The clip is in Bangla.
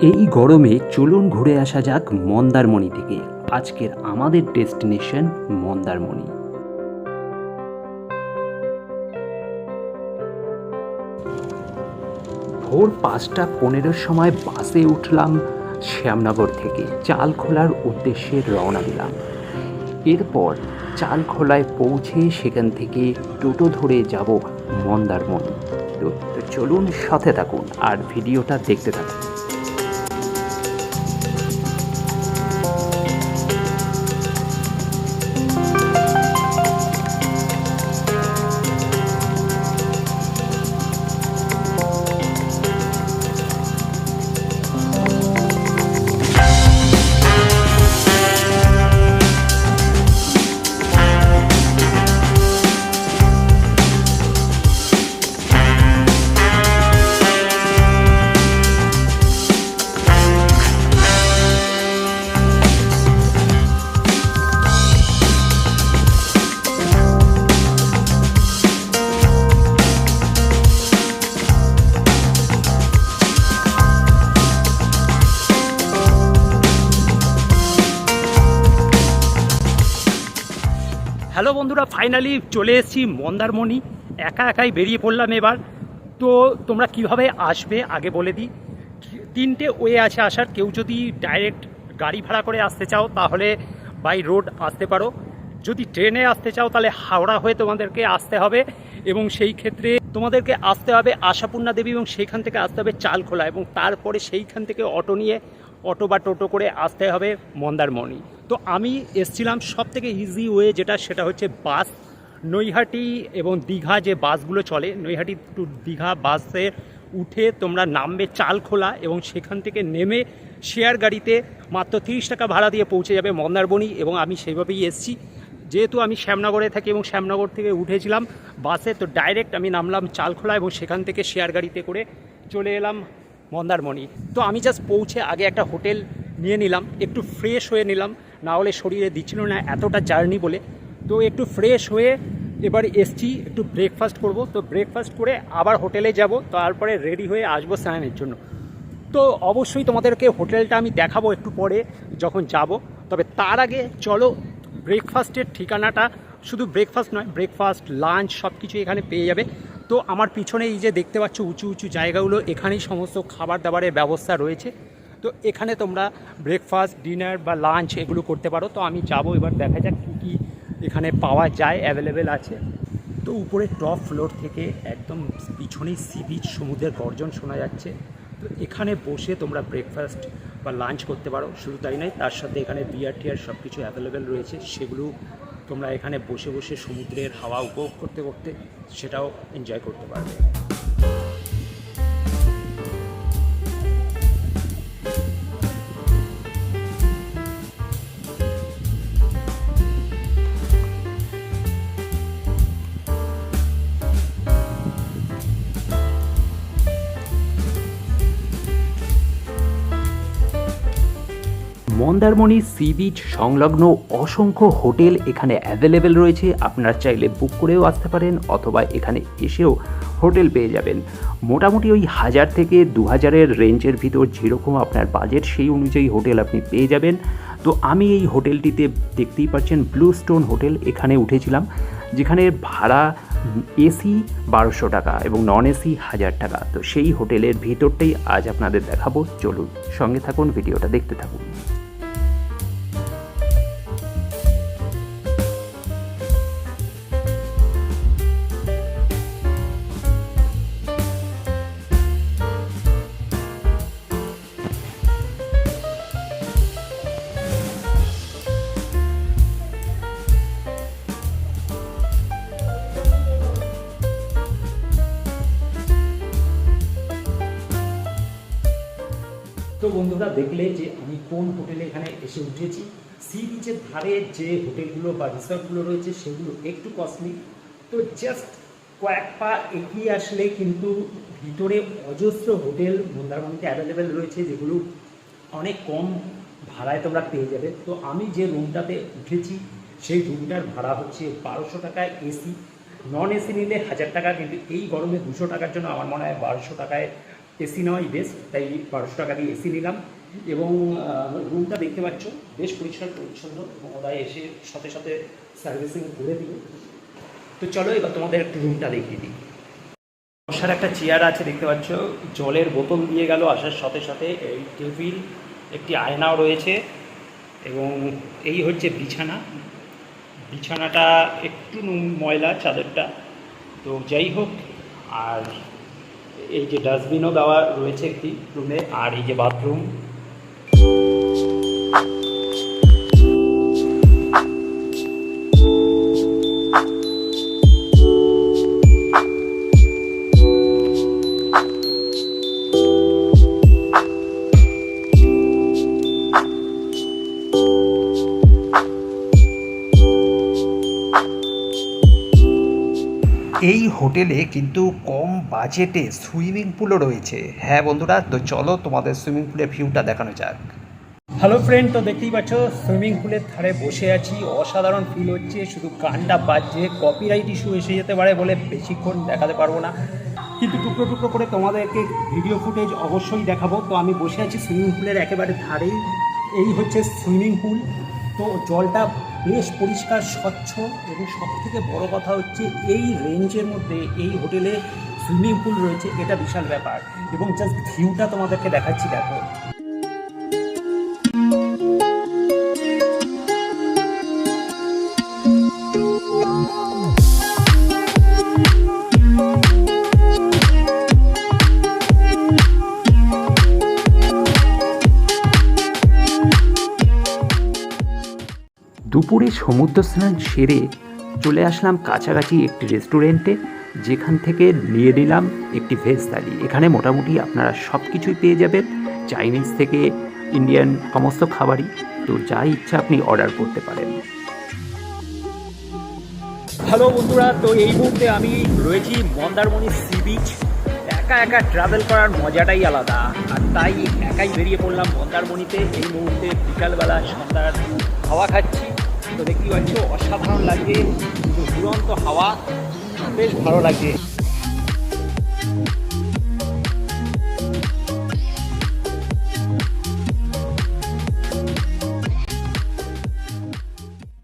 এই গরমে চলুন ঘুরে আসা যাক মন্দারমণি থেকে। আজকের আমাদের ডেস্টিনেশন মন্দারমণি। ভোর পাঁচটা পনেরোর সময় বাসে উঠলাম শ্যামনগর থেকে। চাল খোলার উদ্দেশ্যে রওনা দিলাম। এরপর চাল খোলায় পৌঁছে সেখান থেকে টোটো ধরে যাব মন্দারমণি। তো চলুন সাথে থাকুন আর ভিডিওটা দেখতে থাকুন। হ্যালো বন্ধুরা ফাইনালি চলে এসেছি মন্দারমণি। একা একাই বেরিয়ে পড়লাম এবার। তো তোমরা কীভাবে আসবে আগে বলে দিই। তিনটে ওয়ে আছে আসার। কেউ যদি ডাইরেক্ট গাড়ি ভাড়া করে আসতে চাও, তাহলে বাই রোড আসতে পারো। যদি ট্রেনে আসতে চাও, তাহলে হাওড়া হয়ে তোমাদেরকে আসতে হবে। এবং সেই ক্ষেত্রে তোমাদেরকে আসতে হবে আশাপূর্ণা দেবী এবং সেইখান থেকে আসতে হবে চালখোলা। এবং তারপরে সেইখান থেকে অটো নিয়ে অটো বা টোটো করে আসতে হবে মন্দারমণি। তো আমি এসছিলাম সব থেকে ইজি ওয়ে যেটা, সেটা হচ্ছে বাস নৈহাটি এবং দীঘা যে বাসগুলো চলে, নৈহাটি টু দীঘা বাসে উঠে তোমরা নামবে চালখোলা এবং সেখান থেকে নেমে শেয়ার গাড়িতে মাত্র তিরিশ টাকা ভাড়া দিয়ে পৌঁছে যাবে মন্দারমণি এবং আমি সেইভাবেই এসেছি। যেহেতু আমি শ্যামনগরে থাকি এবং শ্যামনগর থেকে উঠেছিলাম বাসে তো ডাইরেক্ট আমি নামলাম চালখোলা এবং সেখান থেকে শেয়ার গাড়িতে করে চলে এলাম মন্দারমণি। তো আমি জাস্ট পৌঁছে আগে একটা হোটেল নিয়ে নিলাম, একটু ফ্রেশ হয়ে নিলাম। না হলে শরীরে দিচ্ছিল না এতটা জার্নি বলে। তো একটু ফ্রেশ হয়ে এবার এসছি, একটু ব্রেকফাস্ট করব। তো ব্রেকফাস্ট করে আবার হোটেলে যাব, তারপরে রেডি হয়ে আসব স্নানের জন্য। তো অবশ্যই তোমাদেরকে হোটেলটা আমি দেখাবো একটু পরে যখন যাব। তবে তার আগে চলো ব্রেকফাস্টের ঠিকানাটা শুধু ব্রেকফাস্ট নয় ব্রেকফাস্ট লাঞ্চ সব কিছু এখানে পেয়ে যাবে। তো আমার পিছনে এই যে দেখতে পাচ্ছ উঁচু উঁচু জায়গাগুলো, এখানেই সমস্ত খাবার দাবারের ব্যবস্থা রয়েছে। তো এখানে তোমরা ব্রেকফাস্ট ডিনার বা লাঞ্চ এগুলো করতে পারো। তো আমি যাব এবার, দেখা যাক কী কী এখানে পাওয়া যায় অ্যাভেলেবেল আছে। তো উপরে টপ ফ্লোর থেকে একদম পিছনেই সি বিচ সমুদ্রের গর্জন শোনা যাচ্ছে। তো এখানে বসে তোমরা ব্রেকফাস্ট বা লাঞ্চ করতে পারো। শুধু তাই নয়, তার সাথে এখানে বিয়ার টিয়ার সব কিছু অ্যাভেলেবেল রয়েছে। সেগুলো তোমরা এখানে বসে বসে সমুদ্রের হাওয়া উপভোগ করতে করতে সেটাও এনজয় করতে পারবে। মন্দারমণি, সি বিচ সংলগ্ন অসংখ্য হোটেল এখানে অ্যাভেলেবেল রয়েছে। আপনারা চাইলে বুক করেও আসতে পারেন অথবা এখানে এসেও হোটেল পেয়ে যাবেন। মোটামুটি ওই হাজার থেকে দু হাজারের রেঞ্জের ভিতর যেরকম আপনার বাজেট সেই অনুযায়ী হোটেল আপনি পেয়ে যাবেন। তো আমি এই হোটেলটিতে দেখতেই পাচ্ছেন ব্লু স্টোন হোটেল এখানে উঠেছিলাম, যেখানে ভাড়া এসি বারোশো টাকা এবং নন এসি হাজার টাকা। তো সেই হোটেলের ভিতরটাই আজ আপনাদের দেখাবো। চলুন সঙ্গে থাকুন, ভিডিওটা দেখতে থাকুন। বন্ধুরা দেখলে যে আমি কোন হোটেলে এখানে এসে উঠেছি। সি বিচের ধারে যে হোটেলগুলো বা রিসর্টগুলো রয়েছে সেগুলো একটু কস্টলি তো জাস্ট কয়েক পা এগিয়ে আসলে কিন্তু ভিতরে অজস্র হোটেল মন্দারমণিতে অ্যাভেলেবেল রয়েছে, যেগুলো অনেক কম ভাড়ায় তোমরা পেয়ে যাবে। তো আমি যে রুমটাতে উঠেছি, সেই রুমটার ভাড়া হচ্ছে বারোশো টাকায় এসি নন এসি নিলে হাজার টাকা, কিন্তু এই গরমে দুশো টাকার জন্য আমার মনে হয় বারোশো টাকায় এসি নেওয়াই বেস্ট তাই বারোশো টাকা দিয়ে এসি নিলাম। এবং রুমটা দেখতে পাচ্ছ, বেশ পরিষ্কার, পরিচ্ছন্ন। এবং ওরা এসে সাথে সাথে সার্ভিসিং করে দিল। তো চলো এবার তোমাদের একটু রুমটা দেখিয়ে দিই। বসার একটা চেয়ার আছে, দেখতে পাচ্ছ। জলের বোতল দিয়ে গেল আসার সাথে সাথে। এই টেবিল, একটি আয়নাও রয়েছে। এবং এই হচ্ছে বিছানা। বিছানাটা একটু ময়লা, চাদরটা। তো যাই হোক, আর এই যে ডাস্টবিনও দেওয়া রয়েছে একটি রুমে। আর এই যে বাথরুম। এই হোটেলে কিন্তু কম বাজেটে সুইমিং পুলও রয়েছে। হ্যাঁ বন্ধুরা, তো চলো তোমাদের সুইমিং পুলের ভিউটা দেখানো যাক। হ্যালো ফ্রেন্ড তো দেখতেই পাচ্ছ, সুইমিং পুলের ধারে বসে আছি। অসাধারণ ফিল হচ্ছে, শুধু গানটা বাজছে কপিরাইট ইস্যু এসে যেতে পারে বলে বেশিক্ষণ দেখাতে পারব না। কিন্তু টুকরো টুকরো করে তোমাদেরকে ভিডিও ফুটেজ অবশ্যই দেখাবো। তো আমি বসে আছি সুইমিং পুলের একেবারে ধারেই। এই হচ্ছে সুইমিং পুল। তো জলটা বেশ পরিষ্কার, স্বচ্ছ এবং সব থেকে বড় কথা হচ্ছে, এই রেঞ্জের মধ্যে, এই হোটেলে সুইমিং পুল রয়েছে, এটা বিশাল ব্যাপার। এবং জাস্ট ভিউটা তোমাদেরকে দেখাচ্ছি, দেখো। দুপুরে সমুদ্র স্নান সেরে চলে আসলাম কাছাকাছি একটি রেস্টুরেন্টে যেখান থেকে নিয়ে নিলাম একটি ভেজ থালি। এখানে মোটামুটি আপনারা সব কিছুই পেয়ে যাবেন। চাইনিজ থেকে ইন্ডিয়ান সমস্ত খাবারই। তো যা ইচ্ছা আপনি অর্ডার করতে পারেন। হ্যালো বন্ধুরা, তো এই মুহূর্তে আমি রয়েছি মন্দারমণি সি বিচ। একা একা ট্রাভেল করার মজাটাই আলাদা। আর তাই একাই বেরিয়ে পড়লাম মন্দারমণিতে। এই মুহূর্তে বিকালবেলা সন্ধ্যার হাওয়া খাচ্ছি। তো দেখতেই পাচ্ছ, অসাধারণ লাগছে। দুরন্ত হাওয়া। বেশ ভালো লাগছে